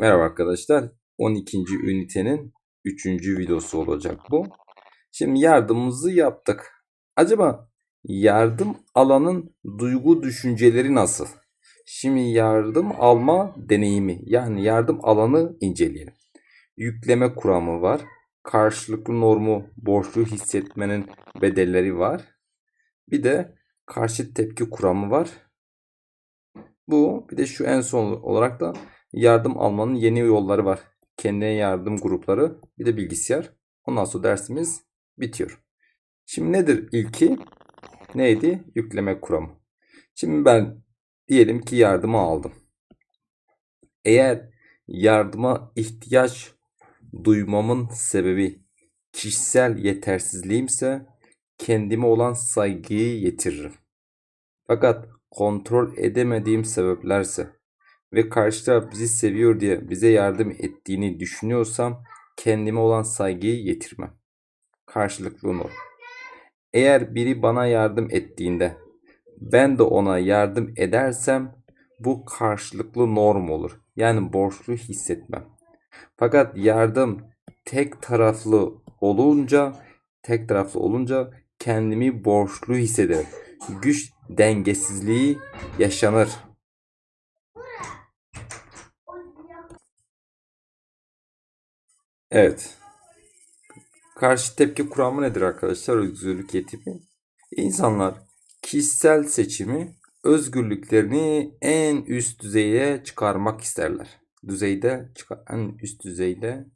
Merhaba arkadaşlar. 12. ünitenin 3. videosu olacak bu. Şimdi yardımımızı yaptık. Acaba yardım alanın duygu düşünceleri nasıl? Şimdi yardım alma deneyimi yani yardım alanı inceleyelim. Yükleme kuramı var. Karşılıklı normu borçlu hissetmenin bedelleri var. Bir de karşı tepki kuramı var. Bu bir de şu en son olarak da yardım almanın yeni yolları var. Kendine yardım grupları bir de bilgisayar. Ondan sonra dersimiz bitiyor. Şimdi nedir ilki? Neydi? Yükleme kuramı. Şimdi ben diyelim ki yardımı aldım. Eğer yardıma ihtiyaç duymamın sebebi kişisel yetersizliğimse kendime olan saygıyı yitiririm. Fakat kontrol edemediğim sebeplerse ve karşı taraf bizi seviyor diye bize yardım ettiğini düşünüyorsam kendime olan saygıyı yitirmem. Karşılıklı norm. Eğer biri bana yardım ettiğinde ben de ona yardım edersem bu karşılıklı norm olur. Yani borçlu hissetmem. Fakat yardım tek taraflı olunca tek taraflı olunca kendimi borçlu hissederim. Güç dengesizliği yaşanır. Evet. Karşı tepki kuramı nedir arkadaşlar? Özgürlük yetimi. İnsanlar kişisel seçimi özgürlüklerini en üst düzeye çıkarmak isterler. Düzeyde en üst düzeyde